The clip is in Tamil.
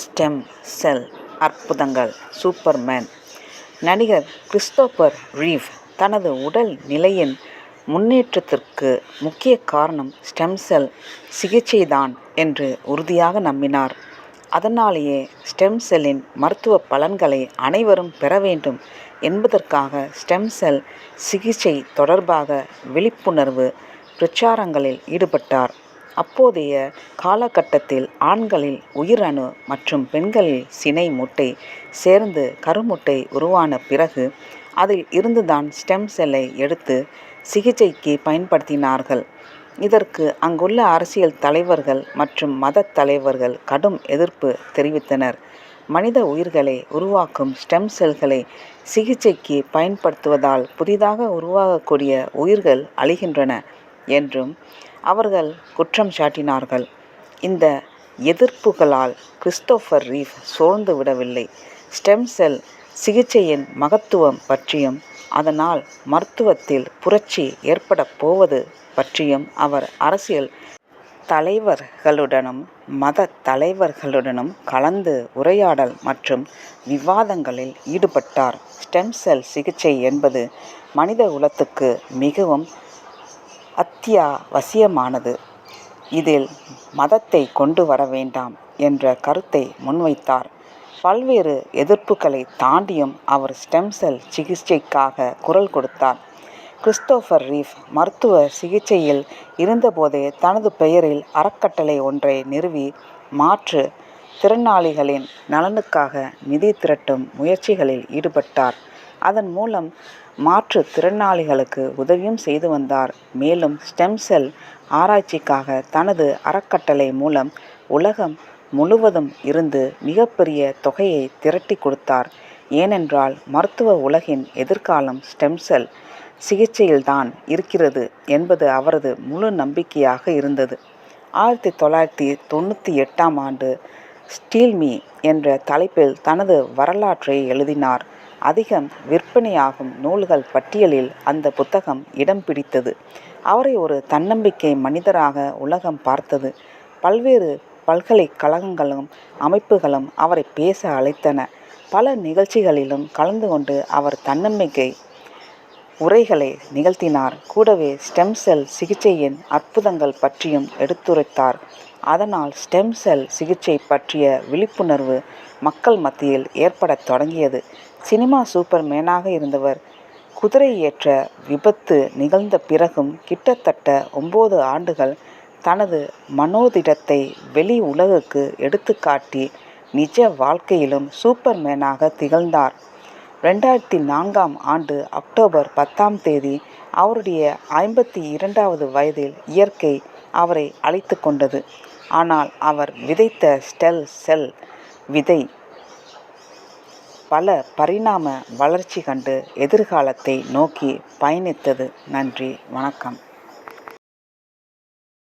ஸ்டெம் செல் அற்புதங்கள். சூப்பர்மேன். நடிகர் கிறிஸ்டோபர் ரீவ் தனது உடல் நிலையின் முன்னேற்றத்திற்கு முக்கிய காரணம் ஸ்டெம் செல் சிகிச்சைதான் என்று உறுதியாக நம்பினார். அதனாலேயே ஸ்டெம் செல்லின் மருத்துவ பலன்களை அனைவரும் பெற வேண்டும் என்பதற்காக ஸ்டெம் செல் சிகிச்சை தொடர்பாக விழிப்புணர்வு பிரச்சாரங்களில் ஈடுபட்டார். அப்போதைய காலகட்டத்தில் ஆண்களில் உயிரணு மற்றும் பெண்களில் சினை முட்டை சேர்ந்து கருமுட்டை உருவான பிறகு அதில் இருந்துதான் ஸ்டெம் செல்லை எடுத்து சிகிச்சைக்கு பயன்படுத்தினார்கள். இதற்கு அங்குள்ள அரசியல் தலைவர்கள் மற்றும் மத தலைவர்கள் கடும் எதிர்ப்பு தெரிவித்தனர். மனித உயிர்களை உருவாக்கும் ஸ்டெம் செல்களை சிகிச்சைக்கு பயன்படுத்துவதால் புதிதாக உருவாகக்கூடிய உயிர்கள் அழிகின்றன. என்றும் அவர்கள் குற்றம் சாட்டினார்கள். இந்த எதிர்ப்புகளால் கிறிஸ்டோஃபர் ரீஃப் சோர்ந்து விடவில்லை. ஸ்டெம் செல் சிகிச்சையின் மகத்துவம் பற்றியும் அதனால் மருத்துவத்தில் புரட்சி ஏற்படப் போவது பற்றியும் அவர் அரசியல் தலைவர்களுடனும் மத தலைவர்களுடனும் கலந்து உரையாடல் மற்றும் விவாதங்களில் ஈடுபட்டார். ஸ்டெம் செல் சிகிச்சை என்பது மனித குலத்துக்கு மிகவும் அத்தியாவசியமானது. இதில் மதத்தை கொண்டு வர வேண்டாம் என்ற கருத்தை முன்வைத்தார். பல்வேறு எதிர்ப்புகளை தாண்டியும் அவர் ஸ்டெம் செல் சிகிச்சைக்காக குரல் கொடுத்தார். கிறிஸ்டோஃபர் ரீஃப் மருத்துவ சிகிச்சையில் இருந்தபோதே தனது பெயரில் அறக்கட்டளை ஒன்றை நிறுவி மாற்று திறனாளிகளின் நலனுக்காக நிதி திரட்டும் முயற்சிகளில் ஈடுபட்டார். அதன் மூலம் மாற்று திறனாளிகளுக்கு உதவியும் செய்து வந்தார். மேலும் ஸ்டெம் செல் ஆராய்ச்சிக்காக தனது அறக்கட்டளை மூலம் உலகம் முழுவதும் இருந்து மிகப்பெரிய தொகையை திரட்டி கொடுத்தார். ஏனென்றால் மருத்துவ உலகின் எதிர்காலம் ஸ்டெம் செல் சிகிச்சையில்தான் இருக்கிறது என்பது அவரது முழு நம்பிக்கையாக இருந்தது. ஆயிரத்தி தொள்ளாயிரத்தி தொண்ணூற்றி எட்டாம் ஆண்டு ஸ்டீல்மி என்ற தலைப்பில் தனது வரலாற்றை எழுதினார். அதிகம் விற்பனையாகும் நூல்கள் பட்டியலில் அந்த புத்தகம் இடம் பிடித்தது. அவரை ஒரு தன்னம்பிக்கை மனிதராக உலகம் பார்த்தது. பல்வேறு பல்கலைக்கழகங்களும் அமைப்புகளும் அவரை பேச அழைத்தன. பல நிகழ்ச்சிகளிலும் கலந்து கொண்டு அவர் தன்னம்பிக்கை உரைகளை நிகழ்த்தினார். கூடவே ஸ்டெம் செல் சிகிச்சையின் அற்புதங்கள் பற்றியும் எடுத்துரைத்தார். அதனால் ஸ்டெம் செல் சிகிச்சை பற்றிய விழிப்புணர்வு மக்கள் மத்தியில் ஏற்படத் தொடங்கியது. சினிமா சூப்பர் மேனாக இருந்தவர் குதிரை ஏற்ற விபத்து நிகழ்ந்த பிறகும் கிட்டத்தட்ட ஒம்பது ஆண்டுகள் தனது மனோதிடத்தை வெளி உலகுக்கு எடுத்துக்காட்டி நிஜ வாழ்க்கையிலும் சூப்பர் மேனாக திகழ்ந்தார். ரெண்டாயிரத்தி நான்காம் ஆண்டு அக்டோபர் பத்தாம் தேதி அவருடைய ஐம்பத்தி இரண்டாவது வயதில் இயற்கை அவரை அழைத்து கொண்டது. ஆனால் அவர் விதைத்த ஸ்டெல் செல் விதை பல பரிணாம வளர்ச்சி கண்டு எதிர்காலத்தை நோக்கி பயணித்தது. நன்றி. வணக்கம்.